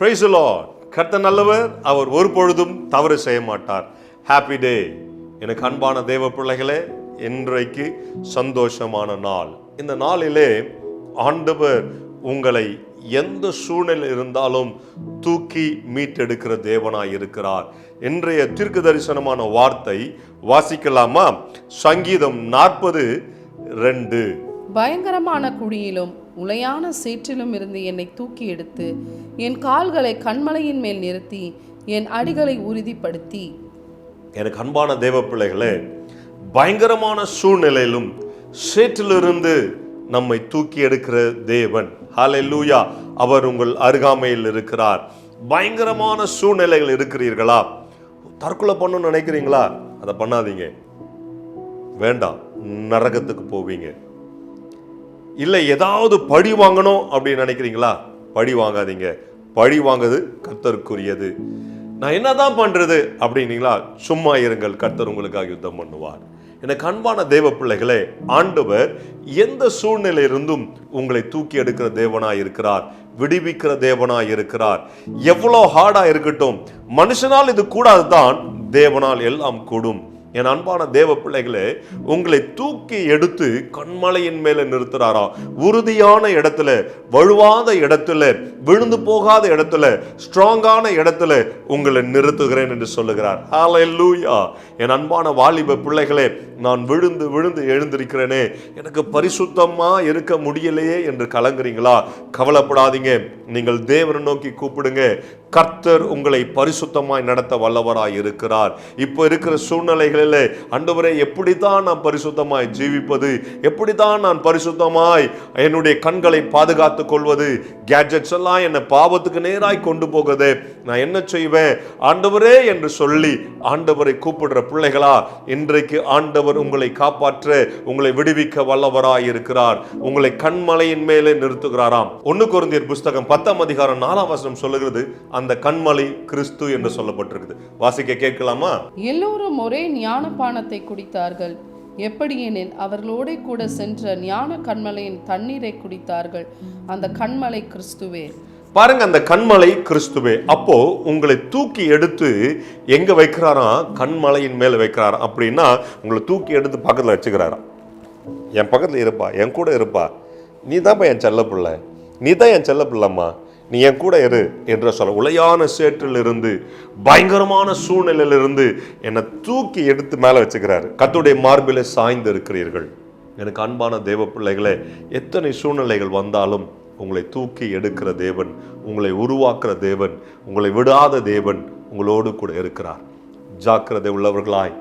Price Lord கர்த்த நல்லவர். அவர் ஒரு பொழுதும் தவறு செய்ய மாட்டார் ஹாப்பி டே எனக்கு அன்பான தேவ பிள்ளைகளே இன்றைக்கு சந்தோஷமான நாள். இந்த நாளிலே ஆண்டவர் உங்களை எந்த சூழ்நிலை இருந்தாலும் தூக்கி மீட்டெடுக்கிற தேவனாய் இருக்கிறார். இன்றைய தீர்க்க தரிசனமான வார்த்தை வாசிக்கலாமா? சங்கீதம் நாற்பது ரெண்டு. பயங்கரமான குழியிலும் உளையான சேற்றிலும் இருந்து என்னை தூக்கி எடுத்து என் கால்களை கண்மலையின் மேல் நிறுத்தி என் அடிகளை உறுதிப்படுத்தி. எனக்கு அன்பான தேவ பிள்ளைகளே பயங்கரமான சூழ்நிலையிலும் சேற்றிலிருந்து நம்மை தூக்கி எடுக்கிற தேவன். ஹalleluya அவர் உங்கள் அருகாமையில் இருக்கிறார். பயங்கரமான சூழ்நிலைகள் இருக்கிறீர்களா? தற்கொலை பண்ணணும்னு நினைக்கிறீங்களா? அதை பண்ணாதீங்க. வேண்டாம். நரகத்துக்கு போவீங்க. இல்லை ஏதாவது பழி வாங்கணும் அப்படின்னு நினைக்கிறீங்களா? பழி வாங்காதீங்க. பழி வாங்குது கர்த்தருக்குரியது. நான் என்னதான் பண்றது அப்படின்னீங்களா? சும்மா இருங்கள் கர்த்தர் உங்களுக்காக யுத்தம் பண்ணுவார். எனக்கு அன்பான தேவ பிள்ளைகளே ஆண்டவர் எந்த சூழ்நிலையிலிருந்தும் உங்களை தூக்கி எடுக்கிற தேவனா இருக்கிறார். விடுவிக்கிற தேவனா இருக்கிறார். எவ்வளோ ஹார்டா இருக்கட்டும் மனுஷனால் இது கூடாது தான் தேவனால் எல்லாம் கூடும். என் அன்பான தேவ பிள்ளைகளே உங்களை தூக்கி எடுத்து கண்மலையின் மேலே நிறுத்துறாரா? உறுதியான இடத்துல வலுவாத இடத்துல விழுந்து போகாத இடத்துல ஸ்ட்ராங்கான இடத்துல உங்களை நிறுத்துகிறேன் என்று சொல்லுகிறார். ஹalleluya என் அன்பான வாலிப பிள்ளைகளே நான் விழுந்து விழுந்து எழுந்திருக்கிறேனே எனக்கு பரிசுத்தமா இருக்க முடியலையே என்று கலங்குறீங்களா? கவலைப்படாதீங்க. நீங்கள் தேவனை நோக்கி கூப்பிடுங்க. கர்த்தர் உங்களை பரிசுத்தமாய் நடத்த வல்லவராய் இருக்கிறார். இப்போ இருக்கிற சூழ்நிலைகளில் அண்டவரே எப்படித்தான் நான் பரிசுத்தமாய் ஜீவிப்பது? எப்படித்தான் நான் பரிசுத்தமாய் என்னுடைய கண்களை பாதுகாத்துக் கொள்வது? கேட்ஜெட்ஸ் எல்லாம் என்னை பாவத்துக்கு நேராய் கொண்டு போகுது. நான் என்ன செய்வேன்? ஆண்டவரே என்று சொல்லி ஆண்டவரை கூப்பிடுற பிள்ளைகளா இன்றைக்கு ஆண்டவர் உங்களை காப்பாற்ற உங்களை விடுவிக்க வல்லவராய் இருக்கிறார். உங்களை கண்மலையின் மேலே நிறுத்துகிறாராம். ஒன்று குருந்தியர் புஸ்தகம் பத்தாம் அதிகாரம் நாலாம் வசனம் சொல்லுகிறது. அந்த கண்மலை கிறிஸ்து என்று சொல்லப்பட்டிருக்குது. வாசிக்க கேட்கலாமா? எல்லோரும் ஒரே ஞானபானத்தை குடித்தார்கள். எப்படியெனில் அவர்களோடே கூட சென்ற ஞான கண்மலையின் தண்ணீரை குடித்தார்கள். அந்த கண்மலை கிறிஸ்துவே. பாருங்க அந்த கண்மலை கிறிஸ்துவே. அப்போ உங்களை தூக்கி எடுத்து எங்க வைக்கிறாராம் கண்மலையின் மேல வைக்கிறாராம் அப்படின்னா உங்களை தூக்கி எடுத்து பக்கத்துல வச்சுக்கிறாராம் என் பக்கத்துல இருப்பா என் கூட இருப்பா. நீ தான்ப்பா என் செல்ல பிள்ளை. நீ தான் என் செல்ல பிள்ளைம்மா. நீ என் கூட இரு என்று சொல்ல உளையான சேற்றிலிருந்து பயங்கரமான சூழ்நிலையிலிருந்து என்னை தூக்கி எடுத்து மேலே வச்சுக்கிறாரு. கத்துடைய மார்பில் சாய்ந்து இருக்கிறீர்கள். எனக்கு அன்பான தேவ பிள்ளைகளே எத்தனை சூழ்நிலைகள் வந்தாலும் உங்களை தூக்கி எடுக்கிற தேவன் உங்களை உருவாக்குற தேவன் உங்களை விடாத தேவன் உங்களோடு கூட இருக்கிறார். ஜாக்கிரதை உள்ளவர்களாய்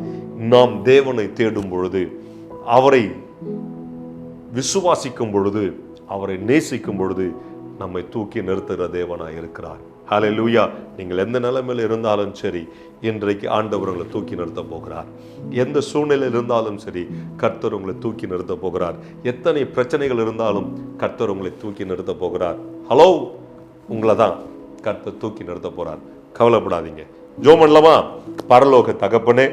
நாம் தேவனை தேடும் பொழுது அவரை விசுவாசிக்கும் பொழுது அவரை நேசிக்கும் பொழுது நம்மை தூக்கி நிறுத்துகிற தேவனாக இருக்கிறார். ஹலே லூயா நீங்கள் எந்த நிலைமையில் இருந்தாலும் சரி இன்றைக்கு ஆண்டவர் உங்களை தூக்கி நிறுத்த போகிறார். எந்த சூழ்நிலையில் இருந்தாலும் சரி கர்த்தர் உங்களை தூக்கி நிறுத்த போகிறார். எத்தனை பிரச்சனைகள் இருந்தாலும் கர்த்தர் உங்களை தூக்கி நிறுத்த போகிறார். ஹலோ உங்களை தான் கர்த்தர் தூக்கி நிறுத்த போகிறார். கவலைப்படாதீங்க. ஜோம் பண்ணலாமா? பரலோக தகப்பனே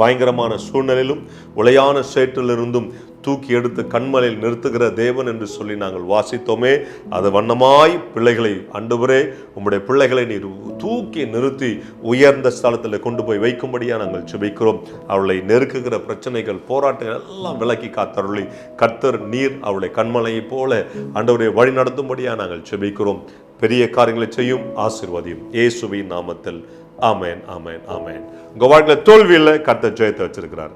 பயங்கரமான சூழ்நிலையிலும் உளையான சேற்றிலிருந்தும் தூக்கி எடுத்து கண்மலையில் நிறுத்துகிற தேவன் என்று சொல்லி நாங்கள் வாசித்தோமே. அது வண்ணமாய் பிள்ளைகளை அண்டுபுரே உம்முடைய பிள்ளைகளை நீர் தூக்கி நிறுத்தி உயர்ந்த ஸ்தலத்தில் கொண்டு போய் வைக்கும்படியாக நாங்கள் சுபிக்கிறோம் அவளை நெருக்குகிற பிரச்சனைகள் போராட்டங்கள் எல்லாம் விலக்கி காத்தருளி கர்த்தர் நீர் அவளை கண்மலையைப் போல அண்டவரை வழி நடத்தும்படியாக நாங்கள் சுபிக்கிறோம் பெரிய காரியங்களை செய்யும் ஆசிர்வாதியும். இயேசுவின் நாமத்தில் ஆமேன் ஆமேன் ஆமேன். உங்கள் வாழ்க்கையில் தோல்வியில் கர்த்த ஜெயத்தை வச்சிருக்கிறார்.